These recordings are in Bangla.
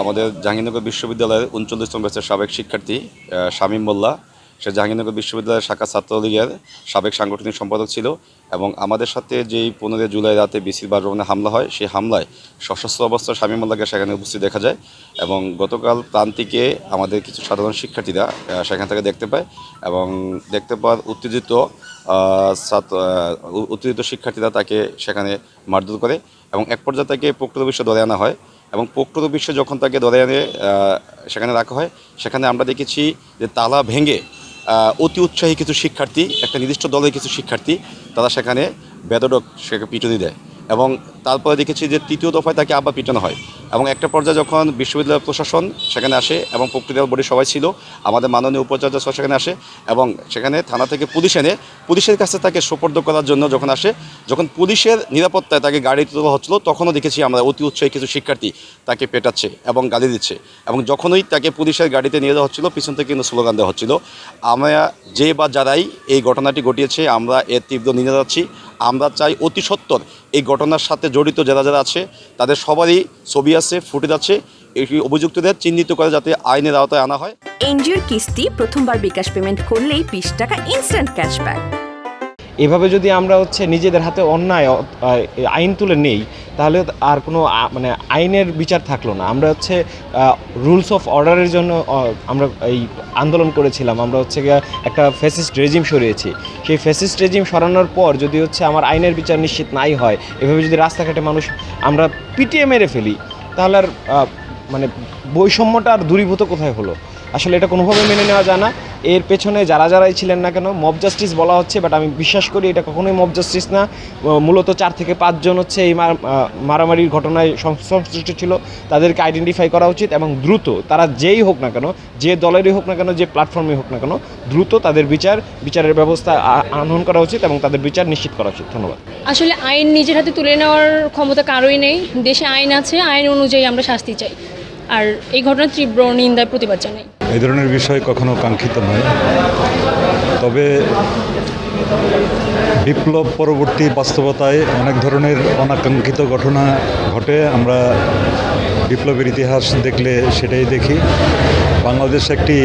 আমাদের জাহাঙ্গীরনগর বিশ্ববিদ্যালয়ের উনচল্লিশতম ব্যাচের সাবেক শিক্ষার্থী শামীম মোল্লা। সে জাহাঙ্গীরনগর বিশ্ববিদ্যালয়ের শাখা ছাত্রলীগের সাবেক সাংগঠনিক সম্পাদক ছিল এবং আমাদের সাথে যেই পনেরোই জুলাই রাতে বিসির বাসভবনে হামলা হয়, সেই হামলায় সশস্ত্র অবস্থায় শামীম মোল্লাকে সেখানে উপস্থিত দেখা যায় এবং গতকাল প্রান্তিকে আমাদের কিছু সাধারণ শিক্ষার্থীরা সেখান থেকে দেখতে পায় এবং দেখতে পাওয়ার উত্তেজিত ছাত্র উত্তেজিত শিক্ষার্থীরা তাকে সেখানে মারধর করে এবং এক পর্যায়ে তাকে প্রক্টর বিশ্ব ধরে আনা হয়। এবং প্রকৃত বিশ্বে যখন তাকে ধরে এনে সেখানে রাখা হয়, সেখানে আমরা দেখেছি যে তালা ভেঙে অতি উৎসাহী কিছু শিক্ষার্থী, একটা নির্দিষ্ট দলের কিছু শিক্ষার্থী, তারা সেখানে বেদডক সেখানে পিটুনি দেয়। এবং তারপরে দেখেছি যে তৃতীয় দফায় তাকে আবার পিটানো হয়। এবং একটা পর্যায়ে যখন বিশ্ববিদ্যালয় প্রশাসন সেখানে আসে এবং প্রক্রিয়া বডি সবাই ছিল, আমাদের মাননীয় উপাচার্য স্যার সেখানে আসে এবং সেখানে থানা থেকে পুলিশ এনে, পুলিশের কাছে তাকে সোপর্দ করার জন্য যখন আসে, যখন পুলিশের নিরাপত্তায় তাকে গাড়ি তোলা হচ্ছিল, তখনও দেখেছি আমরা অতি উৎসাহী কিছু শিক্ষার্থী তাকে পেটাচ্ছে এবং গালি দিচ্ছে। এবং যখনই তাকে পুলিশের গাড়িতে নিয়ে যাওয়া হচ্ছিল, পিছন থেকে কিন্তু স্লোগান দেওয়া হচ্ছিল, আমরা যে বা যারাই এই ঘটনাটি ঘটিয়েছে, আমরা এর তীব্র নিয়ে যাচ্ছি আমরা চাই অতি সত্তর এই ঘটনার সাথে জড়িত যারা যারা আছে, তাদের সবারই ছবি আছে, ফুটেজ আছে। এই অভিযুক্তদের চিহ্নিত করে যাতে আইনের আওতায় আনা হয়। এনজিওর কিস্তি প্রথমবার বিকাশ পেমেন্ট করলেই বিশ টাকা ইনস্ট্যান্ট ক্যাশব্যাক এভাবে যদি আমরা হচ্ছে নিজেদের হাতে অন্যায় আইন তুলে নেই, তাহলে আর কোনো মানে আইনের বিচার থাকল না। আমরা হচ্ছে রুলস অফ অর্ডারের জন্য আমরা এই আন্দোলন করেছিলাম। আমরা হচ্ছে একটা ফেসিস্ট রেজিম সরিয়েছি। সেই ফেসিস্ট রেজিম সরানোর পর যদি হচ্ছে আমার আইনের বিচার নিশ্চিত নাই হয়, এভাবে যদি রাস্তাঘাটে মানুষ আমরা পিটিয়ে মেরে ফেলি, তাহলে আর মানে বৈষম্যটা আর দূরীভূত কোথায় হলো? আসলে এটা কোনোভাবে মেনে নেওয়া যায় না। এর পেছনে যারা যারাই ছিলেন না কেন মব জাস্টিস বলা হচ্ছে বাট আমি বিশ্বাস করি এটা কখনোই মব জাস্টিস না। মূলত চার থেকে পাঁচজন হচ্ছে এই মার- মারামারির ঘটনায় সংশ্লিষ্ট ছিল। তাদেরকে আইডেন্টিফাই করা উচিত এবং দ্রুত তারা যেই হোক না কেন, যে দলেরই হোক না কেন, যে প্ল্যাটফর্মে হোক না কেন, দ্রুত তাদের বিচার, বিচারের ব্যবস্থা আ- আহরণ করা উচিত এবং তাদের বিচার নিশ্চিত করা উচিত। ধন্যবাদ। আসলে আইন নিজের হাতে তুলে নেওয়ার ক্ষমতা কারোই নেই। দেশে আইন আছে, আইন অনুযায়ী আমরা শাস্তি চাই। আর এই ঘটনার তীব্র নিন্দায় প্রতিবাদ জানাই। এই ধরনের বিষয় কখনো কাঙ্ক্ষিত নয়। তবে বিপ্লব পরবর্তী বাস্তবতায় অনেক ধরনের অনাকাঙ্ক্ষিত ঘটনা ঘটে। আমরা বিপ্লবের ইতিহাস দেখলে সেটাই দেখি। বাংলাদেশ একটি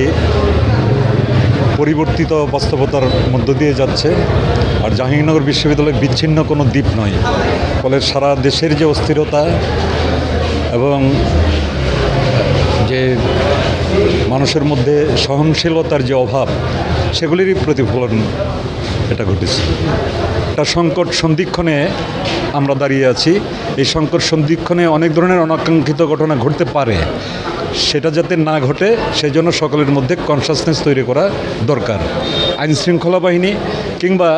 পরিবর্তিত বাস্তবতার মধ্য দিয়ে যাচ্ছে। আর জাহাঙ্গীরনগর বিশ্ববিদ্যালয় বিচ্ছিন্ন কোনো দ্বীপ নয়। ফলে সারা দেশের যে অস্থিরতা এবং মানুষের মধ্যে সহনশীলতার যে অভাব, সেগুলিরই প্রতিফলন এটা ঘটেছে। একটা সংকট সন্ধিক্ষণে আমরা দাঁড়িয়ে আছি। এই সংকট সন্ধিক্ষণে অনেক ধরনের অনাকাঙ্ক্ষিত ঘটনা ঘটতে পারে। সেটা যাতে না ঘটে সেই জন্য সকলের মধ্যে কনসাসনেস তৈরি করা দরকার। আইনশৃঙ্খলা বাহিনী কিংবা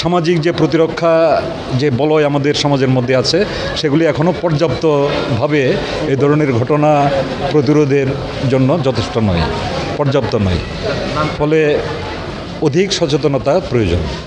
সামাজিক যে প্রতিরক্ষা, যে বলয় আমাদের সমাজের মধ্যে আছে, সেগুলি এখনও পর্যাপ্তভাবে এই ধরনের ঘটনা প্রতিরোধের জন্য যথেষ্ট নয়, পর্যাপ্ত নয়। ফলে অধিক সচেতনতা প্রয়োজন।